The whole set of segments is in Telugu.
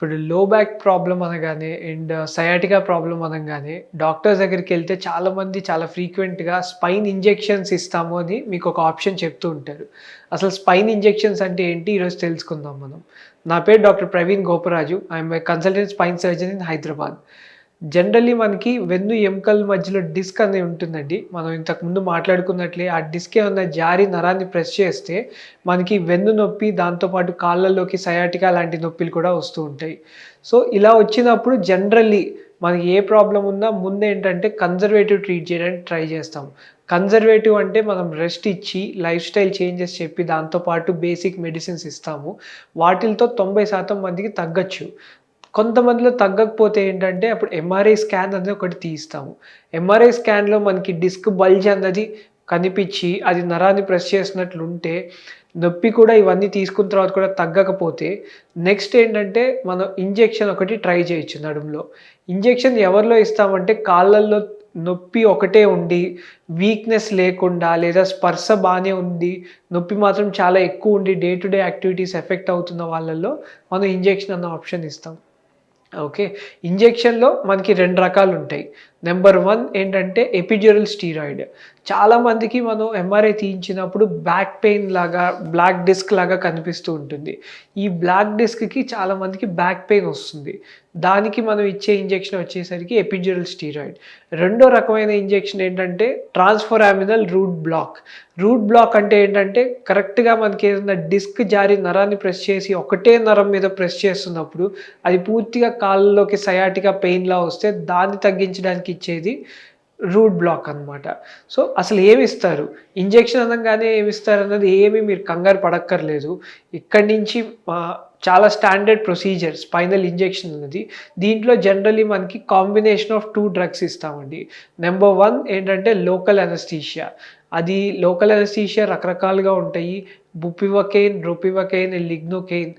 ఇప్పుడు లో బ్యాక్ ప్రాబ్లం అనగానే అండ్ సయాటికా ప్రాబ్లం అనగానే డాక్టర్స్ దగ్గరికి వెళ్తే చాలామంది చాలా ఫ్రీక్వెంట్గా స్పైన్ ఇంజెక్షన్స్ ఇస్తాము అని మీకు ఒక ఆప్షన్ చెప్తూ ఉంటారు. అసలు స్పైన్ ఇంజెక్షన్స్ అంటే ఏంటి? ఈరోజు తెలుసుకుందాం మనం. నా పేరు doctor Praveen Goparaju. I'm consultant spine surgeon in Hyderabad generally మనకి వెన్ను ఎముకల మధ్యలో డిస్క్ అనేది ఉంటుందండి. మనం ఇంతకుముందు మాట్లాడుకున్నట్లే ఆ డిస్క్ ఏమన్నా జారి నరాన్ని ప్రెస్ చేస్తే మనకి వెన్ను నొప్పి దాంతోపాటు కాళ్ళల్లోకి సయాటికా లాంటి నొప్పులు కూడా వస్తూ ఉంటాయి. సో ఇలా వచ్చినప్పుడు జనరల్లీ మనకి ఏ ప్రాబ్లం ఉన్నా ముందు ఏంటంటే కన్జర్వేటివ్ ట్రీట్ చేయడానికి ట్రై చేస్తాం. కన్జర్వేటివ్ అంటే మనం రెస్ట్ ఇచ్చి లైఫ్ స్టైల్ చేంజెస్ చెప్పి దాంతోపాటు బేసిక్ మెడిసిన్స్ ఇస్తాము. వాటిలతో తొంభై శాతం మందికి తగ్గచ్చు. కొంతమందిలో తగ్గకపోతే ఏంటంటే అప్పుడు ఎంఆర్ఐ స్కాన్ అనేది ఒకటి తీస్తాము. ఎంఆర్ఐ స్కాన్లో మనకి డిస్క్ బల్జ్ అన్నది కనిపించి అది నరాన్ని ప్రెస్ చేసినట్లు ఉంటే నొప్పి కూడా ఇవన్నీ తీసుకున్న తర్వాత కూడా తగ్గకపోతే నెక్స్ట్ ఏంటంటే మనం ఇంజెక్షన్ ఒకటి ట్రై చేయొచ్చు నడుములో. ఇంజెక్షన్ ఎవరిలో ఇస్తామంటే కాళ్ళల్లో నొప్పి ఒకటే ఉండి వీక్నెస్ లేకుండా లేదా స్పర్శ బాగానే ఉంది నొప్పి మాత్రం చాలా ఎక్కువ ఉండి day to day activities effect అవుతున్న వాళ్ళల్లో మనం ఇంజెక్షన్ అన్న ఆప్షన్ ఇస్తాం. ఓకే. ఇంజెక్షన్లో మనకి రెండు రకాలు ఉంటాయి నెంబర్ వన్ ఏంటంటే ఎపిడ్యూరల్ స్టీరాయిడ్ చాలామందికి మనం ఎంఆర్ఐ తీయించినప్పుడు బ్యాక్ పెయిన్ లాగా బ్లాక్ డిస్క్ లాగా కనిపిస్తూ ఉంటుంది. ఈ బ్లాక్ డిస్క్కి చాలామందికి బ్యాక్ పెయిన్ వస్తుంది. దానికి మనం ఇచ్చే ఇంజెక్షన్ వచ్చేసరికి ఎపిడ్యూరల్ స్టీరాయిడ్ రెండో రకమైన ఇంజెక్షన్ ఏంటంటే transforaminal root block root block అంటే ఏంటంటే కరెక్ట్గా మనకి ఏదైనా డిస్క్ జారి నరాన్ని ప్రెస్ చేసి ఒకటే నరం మీద ప్రెస్ చేస్తున్నప్పుడు అది పూర్తిగా కాళ్ళలోకి సయాటిగా పెయిన్లా వస్తే దాన్ని తగ్గించడానికి ఇచ్చేది రూట్ బ్లాక్ అనమాట సో అసలు ఏమి ఇస్తారు? ఇంజెక్షన్ అనగానే ఏమి ఇస్తారు అన్నది ఏమీ మీరు కంగారు పడక్కర్లేదు. ఇక్కడి నుంచి చాలా స్టాండర్డ్ ప్రొసీజర్ స్పైనల్ ఇంజెక్షన్ అనేది దీంట్లో జనరలీ మనకి కాంబినేషన్ ఆఫ్ టూ డ్రగ్స్ ఇస్తామండి. నెంబర్ వన్ ఏంటంటే లోకల్ అనస్థీషియా. అది లోకల్ అనస్థీషియా రకరకాలుగా ఉంటాయి. బుపివకెయిన్ రొపివకెయిన్ లిగ్నోకెయిన్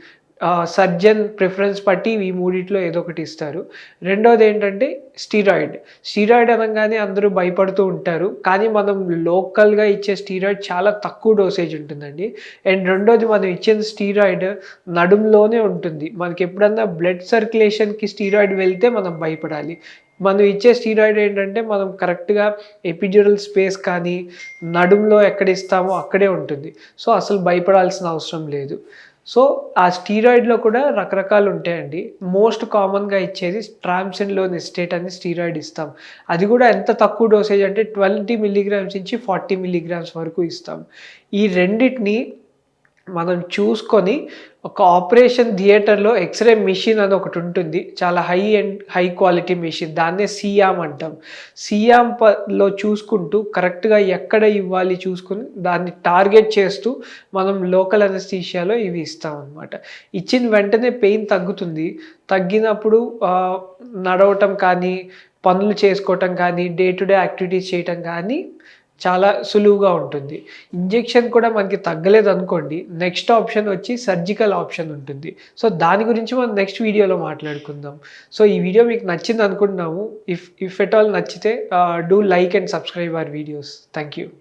సర్జన్ ప్రిఫరెన్స్ బట్టి ఈ మూడిట్లో ఏదో ఒకటి ఇస్తారు. రెండోది ఏంటంటే స్టీరాయిడ్. స్టీరాయిడ్ అనగానే అందరూ భయపడుతూ ఉంటారు. కానీ మనం లోకల్గా ఇచ్చే స్టీరాయిడ్ చాలా తక్కువ డోసేజ్ ఉంటుందండి. అండ్ రెండోది మనం ఇచ్చిన స్టీరాయిడ్ నడుములోనే ఉంటుంది. మనకి ఎప్పుడన్నా బ్లడ్ సర్క్యులేషన్కి స్టీరాయిడ్ వెళ్తే మనం భయపడాలి. మనం ఇచ్చే స్టీరాయిడ్ ఏంటంటే మనం కరెక్ట్గా ఎపిడ్యూరల్ స్పేస్ కానీ నడుములో ఎక్కడ ఇస్తామో అక్కడే ఉంటుంది. సో అసలు భయపడాల్సిన అవసరం లేదు. సో ఆ స్టీరాయిడ్లో కూడా రకరకాలు ఉంటాయండి. మోస్ట్ కామన్గా ఇచ్చేది ట్రామ్సిన్లోని ఎస్టేట్ అని స్టీరాయిడ్ ఇస్తాం. అది కూడా ఎంత తక్కువ డోసేజ్ అంటే ట్వంటీ మిల్లీగ్రామ్స్ నుంచి ఫార్టీ మిల్లీగ్రామ్స్ వరకు ఇస్తాం. ఈ రెండింటిని మనం చూసుకొని ఒక ఆపరేషన్ థియేటర్లో ఎక్స్రే మిషన్ అని ఒకటి ఉంటుంది. చాలా high and high quality machine. దాన్నే సియామ్ అంటాం. సియామ్లో చూసుకుంటూ కరెక్ట్గా ఎక్కడ ఇవ్వాలి చూసుకుని దాన్ని టార్గెట్ చేస్తూ మనం లోకల్ అనస్థీషియాలో ఇవి ఇస్తాం అనమాట ఇచ్చిన వెంటనే పెయిన్ తగ్గుతుంది. తగ్గినప్పుడు నడవటం కానీ పనులు చేసుకోవటం కానీ డే టు డే యాక్టివిటీస్ చేయటం కానీ చాలా సులువుగా ఉంటుంది. ఇంజెక్షన్ కూడా మనకి తగ్గలేదు అనుకోండి నెక్స్ట్ ఆప్షన్ వచ్చి సర్జికల్ ఆప్షన్ ఉంటుంది. సో దాని గురించి మనం నెక్స్ట్ వీడియోలో మాట్లాడుకుందాం. సో ఈ వీడియో మీకు నచ్చింది అనుకుంటున్నాము. ఇఫ్ ఇఫ్ ఎట్ ఆల్ నచ్చితే do like and subscribe our videos. Thank you.